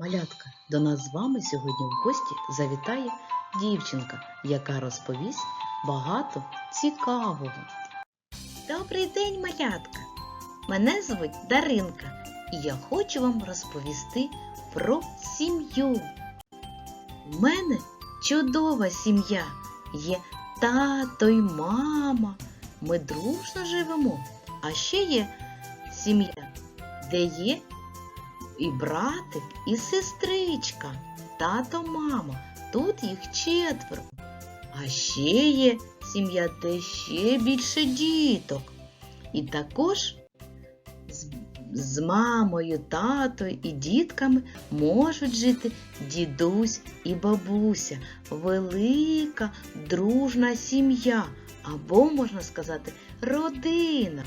Малятка, до нас з вами сьогодні в гості завітає дівчинка, яка розповість багато цікавого. Добрий день, малятка! Мене звуть Даринка, і я хочу вам розповісти про сім'ю. У мене чудова сім'я. Є тато й мама. Ми дружно живемо. А ще є сім'я, де є і братик, і сестричка, тато, мама. Тут їх четверо. А ще є сім'я, де ще більше діток. І також з, з мамою, татою і дітками можуть жити дідусь і бабуся. Велика дружна сім'я, або, можна сказати, родина.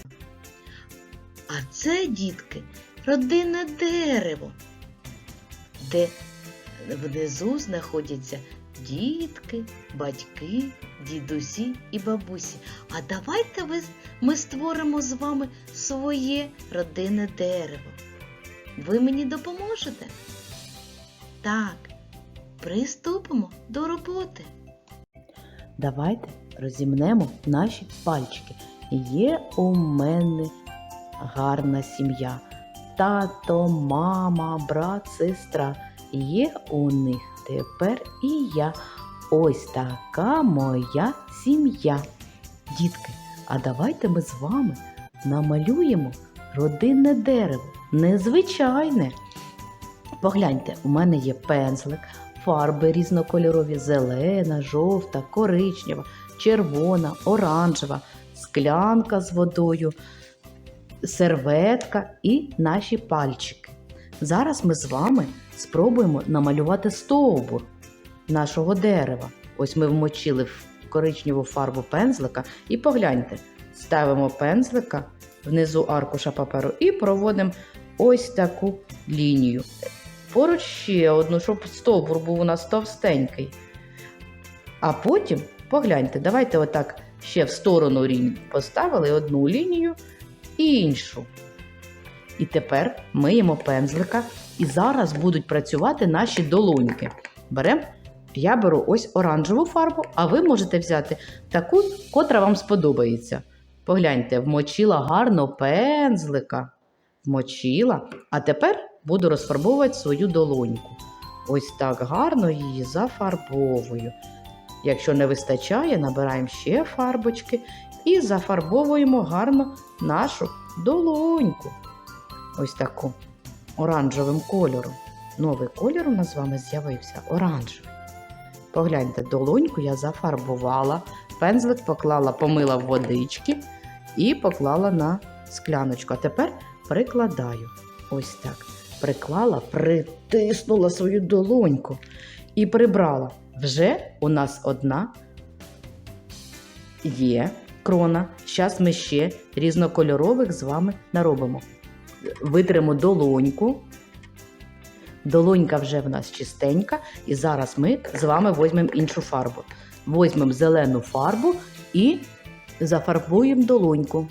А це, дітки, родинне дерево, де внизу знаходяться дітки, батьки, дідусі і бабусі. А давайте ми створимо з вами своє родинне дерево. Ви мені допоможете? Так, приступимо до роботи. Давайте розімнемо наші пальчики. Є у мене гарна сім'я. Тато, мама, брат, сестра. Є у них тепер і я. Ось така моя сім'я. Дітки, а давайте ми з вами намалюємо родинне дерево. Незвичайне. Погляньте, у мене є пензлик, фарби різнокольорові: зелена, жовта, коричнева, червона, оранжева, склянка з водою, серветка і наші пальчики. Зараз ми з вами спробуємо намалювати стовбур нашого дерева. Ось ми вмочили в коричневу фарбу пензлика і погляньте, ставимо пензлика внизу аркуша паперу і проводимо ось таку лінію. Поруч ще одну, щоб стовбур був у нас товстенький. А потім погляньте, давайте отак ще в сторону рівень поставили одну лінію і іншу. І тепер миємо пензлика, і зараз будуть працювати наші долоньки. Беремо, я беру ось оранжеву фарбу, а ви можете взяти таку, котра вам сподобається. Погляньте, вмочила гарно пензлика. Вмочила, а тепер буду розфарбовувати свою долоньку. Ось так гарно її зафарбовую. Якщо не вистачає, набираємо ще фарбочки і зафарбовуємо гарно нашу долоньку. Ось таку оранжевим кольором. Новий кольор у нас з вами з'явився оранжевий. Погляньте, долоньку я зафарбувала, пензлик поклала, помила водички і поклала на скляночку. А тепер прикладаю. Ось так. Приклала, притиснула свою долоньку і прибрала. Вже у нас одна є крона. Зараз ми ще різнокольорових з вами наробимо. Витримо долоньку. Долонька вже в нас чистенька, і зараз ми з вами візьмемо іншу фарбу. Візьмемо зелену фарбу і зафарбуємо долоньку.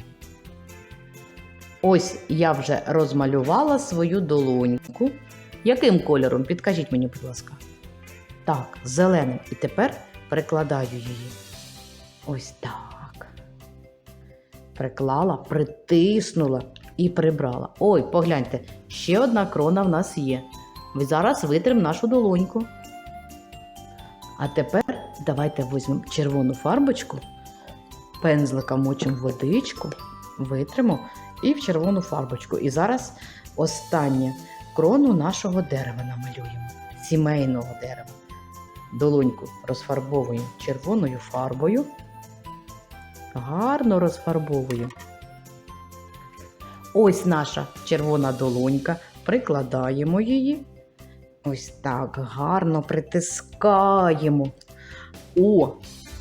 Ось я вже розмалювала свою долоньку. Яким кольором? Підкажіть мені, будь ласка. Так, зеленим. І тепер прикладаю її. Ось так. Приклала, притиснула і прибрала. Ой, погляньте, ще одна крона в нас є. Ми зараз витримо нашу долоньку. А тепер давайте візьмемо червону фарбочку, пензлика мочимо водичку, витримо і в червону фарбочку. І зараз останнє крону нашого дерева намалюємо, сімейного дерева. Долоньку розфарбовуємо червоною фарбою. Гарно розфарбовуємо. Ось наша червона долонька. Прикладаємо її. Ось так гарно притискаємо. О,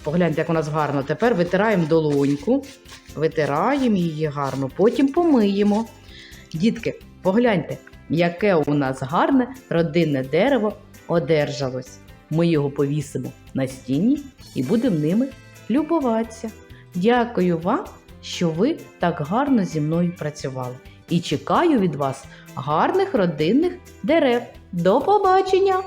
погляньте, як у нас гарно. Тепер витираємо долоньку, витираємо її гарно, потім помиємо. Дітки, погляньте, яке у нас гарне родинне дерево одержалось. Ми його повісимо на стіні і будемо ними любуватися. Дякую вам, що ви так гарно зі мною працювали. І чекаю від вас гарних родинних дерев. До побачення!